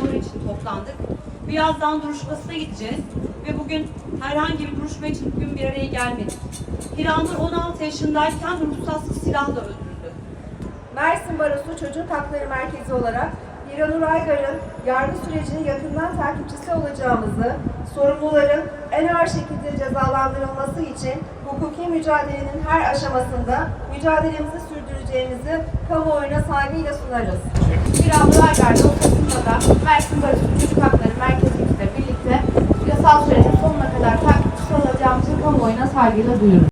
raporu için toplandık. Birazdan duruşmasına gideceğiz ve bugün herhangi bir duruşma için bugün bir araya gelmedik. Hiranur 16 yaşındayken ruhsatsız silahla öldürüldü. Mersin Barosu Çocuk Hakları Merkezi olarak İranur Aygar'ın yargı sürecinin yakından takipçisi olacağımızı, sorumluların en ağır şekilde cezalandırılması için hukuki mücadelenin her aşamasında mücadelemizi sürdüreceğimizi kamuoyuna saygıyla sunarız. İranlı Aygar dosyasında da Mersin Barış Çocuk Hakları Merkezimizle birlikte yasal sürecin sonuna kadar takipçisi olacağımızı kamuoyuna saygıyla duyururuz.